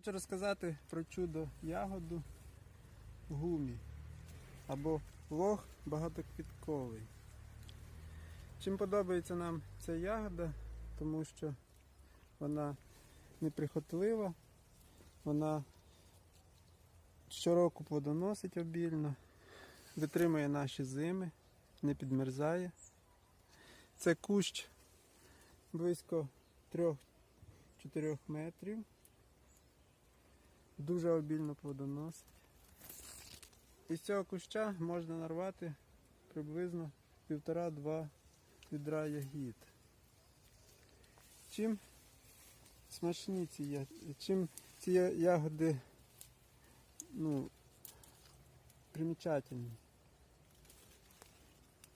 Хочу розказати про чудо ягоду гумі або лох багатоквітковий. Чим подобається нам ця ягода, тому що вона неприхотлива, вона щороку плодоносить обільно, витримує наші зими, не підмерзає. Це кущ близько 3-4 метрів. Дуже обільно плодоносить. Із цього куща можна нарвати приблизно півтора-два відра ягід. Чим смачні ці ягоди, чим ці ягоди ну, примічательні.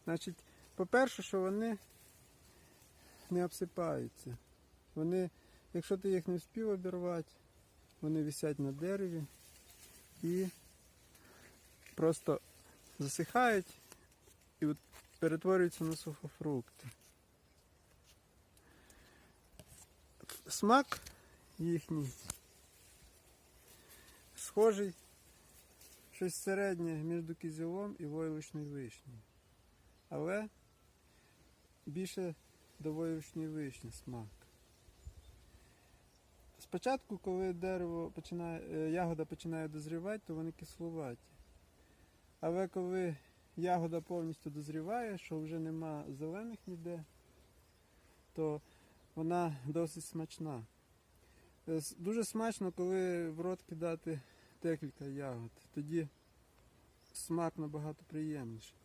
Значить, по-перше, що вони не обсипаються. Вони, якщо ти їх не встиг обірвати, вони висять на дереві і просто засихають і от перетворюються на сухофрукти. Смак їхній схожий щось середнє між кізілом і войлочною вишнею. Але більше до войлочної вишні смак. Спочатку, коли дерево починає, е, ягода починає дозрівати, то вони кисловаті. Але коли ягода повністю дозріває, що вже нема зелених ніде, то вона досить смачна. Е, Дуже смачно, коли в рот кидати декілька ягод. Тоді смак набагато приємніший.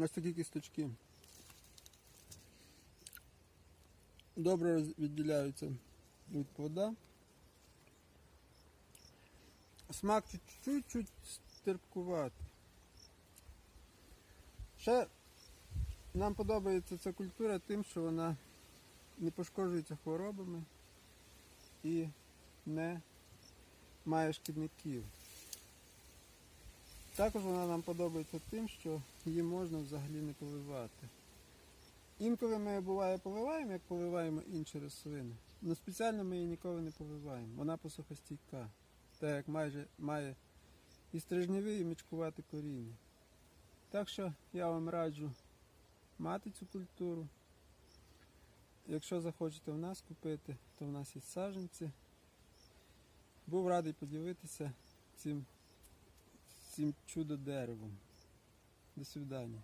Ось такі кісточки. Добре відділяються від плода. Смак чуть-чуть терпкуватий. Ще нам подобається ця культура тим, що вона не пошкоджується хворобами і не має шкідників. Також вона нам подобається тим, що її можна взагалі не поливати. Інколи ми буває поливаємо, як поливаємо інші рослини. але спеціально ми її ніколи не поливаємо. Вона посухостійка. Так як майже має і стрижневі, і мічкувати коріння. Так що я вам раджу мати цю культуру. Якщо захочете в нас купити, то в нас є саджанці. Був радий поділитися цим цим чудо деревом. До свидання.